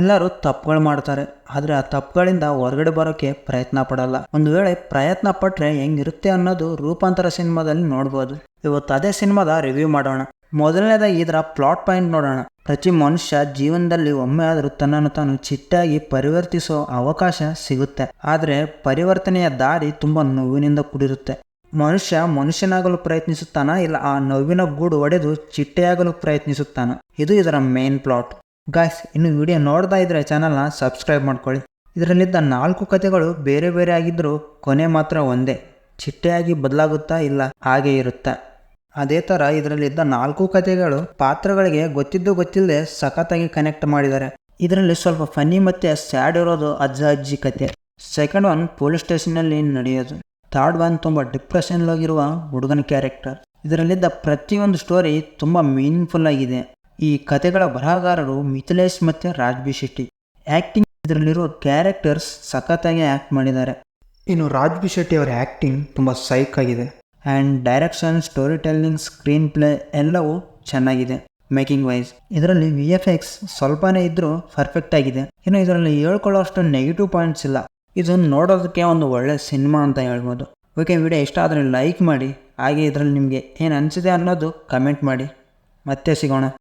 ಎಲ್ಲರೂ ತಪ್ಪುಗಳು ಮಾಡ್ತಾರೆ ಆದರೆ ಆ ತಪ್ಪುಗಳಿಂದ ಹೊರಗಡೆ ಬರೋಕ್ಕೆ ಪ್ರಯತ್ನ ಪಡಲ್ಲ. ಒಂದು ವೇಳೆ ಪ್ರಯತ್ನ ಪಟ್ಟರೆ ಹೆಂಗಿರುತ್ತೆ ಅನ್ನೋದು ರೂಪಾಂತರ ಸಿನಿಮಾದಲ್ಲಿ ನೋಡ್ಬೋದು. ಇವತ್ತು ಅದೇ ಸಿನಿಮಾದ ರಿವ್ಯೂ ಮಾಡೋಣ. ಮೊದಲನೇದಾಗಿ ಇದರ ಪ್ಲಾಟ್ ಪಾಯಿಂಟ್ ನೋಡೋಣ. ಪ್ರತಿ ಮನುಷ್ಯ ಜೀವನದಲ್ಲಿ ಒಮ್ಮೆ ಆದರೂ ತನ್ನನ್ನು ತಾನು ಚಿಟ್ಟಾಗಿ ಪರಿವರ್ತಿಸೋ ಅವಕಾಶ ಸಿಗುತ್ತೆ. ಆದರೆ ಪರಿವರ್ತನೆಯ ದಾರಿ ತುಂಬ ನೋವಿನಿಂದ ಕೂಡಿರುತ್ತೆ. ಮನುಷ್ಯ ಮನುಷ್ಯನಾಗಲು ಪ್ರಯತ್ನಿಸುತ್ತಾನ, ಇಲ್ಲ ಆ ನೋವಿನ ಗೂಡು ಒಡೆದು ಚಿಟ್ಟೆಯಾಗಲು ಪ್ರಯತ್ನಿಸುತ್ತಾನ? ಇದು ಇದರ ಮೇನ್ ಪ್ಲಾಟ್ ಗಾಯ್ಸ್ ಇನ್ನು ವಿಡಿಯೋ ನೋಡ್ತಾ ಇದ್ರೆ ಚಾನಲ್ನ ಸಬ್ಸ್ಕ್ರೈಬ್ ಮಾಡ್ಕೊಳ್ಳಿ. ಇದರಲ್ಲಿದ್ದ ನಾಲ್ಕು ಕಥೆಗಳು ಬೇರೆ ಬೇರೆ ಆಗಿದ್ದರೂ ಕೊನೆ ಮಾತ್ರ ಒಂದೇ. ಚಿಟ್ಟೆಯಾಗಿ ಬದಲಾಗುತ್ತಾ ಇಲ್ಲ, ಹಾಗೆ ಇರುತ್ತೆ? ಅದೇ ಥರ ಇದರಲ್ಲಿದ್ದ ನಾಲ್ಕು ಕಥೆಗಳು ಪಾತ್ರಗಳಿಗೆ ಗೊತ್ತಿದ್ದು ಗೊತ್ತಿಲ್ಲದೆ ಸಖತ್ತಾಗಿ ಕನೆಕ್ಟ್ ಮಾಡಿದ್ದಾರೆ. ಇದರಲ್ಲಿ ಸ್ವಲ್ಪ ಫನ್ನಿ ಮತ್ತು ಸ್ಯಾಡ್ ಇರೋದು ಅಜ್ಜ ಅಜ್ಜಿ ಕತೆ. ಸೆಕೆಂಡ್ ಒನ್ ಪೊಲೀಸ್ ಸ್ಟೇಷನಲ್ಲಿ ನಡೆಯೋದು. ಥರ್ಡ್ ಒನ್ ತುಂಬ ಡಿಪ್ರೆಷನ್ಲಾಗಿರುವ ಹುಡುಗನ ಕ್ಯಾರೆಕ್ಟರ್ ಇದರಲ್ಲಿದ್ದ ಪ್ರತಿಯೊಂದು ಸ್ಟೋರಿ ತುಂಬ ಮೀನಿಂಗ್ಫುಲ್ ಆಗಿದೆ. ಈ ಕತೆಗಳ ಬರಹಗಾರರು ಮಿಥಿಲೇಶ್ ಮತ್ತು ರಾಜ್ಬಿ ಶೆಟ್ಟಿ. ಆ್ಯಕ್ಟಿಂಗ್ ಇದರಲ್ಲಿರೋ ಕ್ಯಾರೆಕ್ಟರ್ಸ್ ಸಖತ್ತಾಗಿ ಆ್ಯಕ್ಟ್ ಮಾಡಿದ್ದಾರೆ. ಇನ್ನು ರಾಜ್ಬಿ ಶೆಟ್ಟಿ ಅವರ ಆ್ಯಕ್ಟಿಂಗ್ ತುಂಬ ಸೈಕ್ ಆಗಿದೆ. And direction story telling screen play ಎಲ್ಲವೂ ಚೆನ್ನಾಗಿದೆ ಮೇಕಿಂಗ್ ವೈಸ್ ಇದರಲ್ಲಿ ವಿ ಎಫ್ ಎಕ್ಸ್ ಸ್ವಲ್ಪನೇ ಇದ್ದರೂ ಪರ್ಫೆಕ್ಟ್ ಆಗಿದೆ. ಇನ್ನು ಇದರಲ್ಲಿ ಹೇಳ್ಕೊಳ್ಳೋಷ್ಟು ನೆಗೆಟಿವ್ ಪಾಯಿಂಟ್ಸ್ ಇಲ್ಲ. ಇದನ್ನು ನೋಡೋದಕ್ಕೆ ಒಂದು ಒಳ್ಳೆ ಸಿನಿಮಾ ಅಂತ ಹೇಳ್ಬೋದು. ಓಕೆ ವಿಡಿಯೋ ಇಷ್ಟ ಆದರೆ ಲೈಕ್ ಮಾಡಿ. ಹಾಗೆ ಇದರಲ್ಲಿ ನಿಮಗೆ ಏನು ಅನಿಸಿದೆ ಅನ್ನೋದು ಕಮೆಂಟ್ ಮಾಡಿ. ಮತ್ತೆ ಸಿಗೋಣ.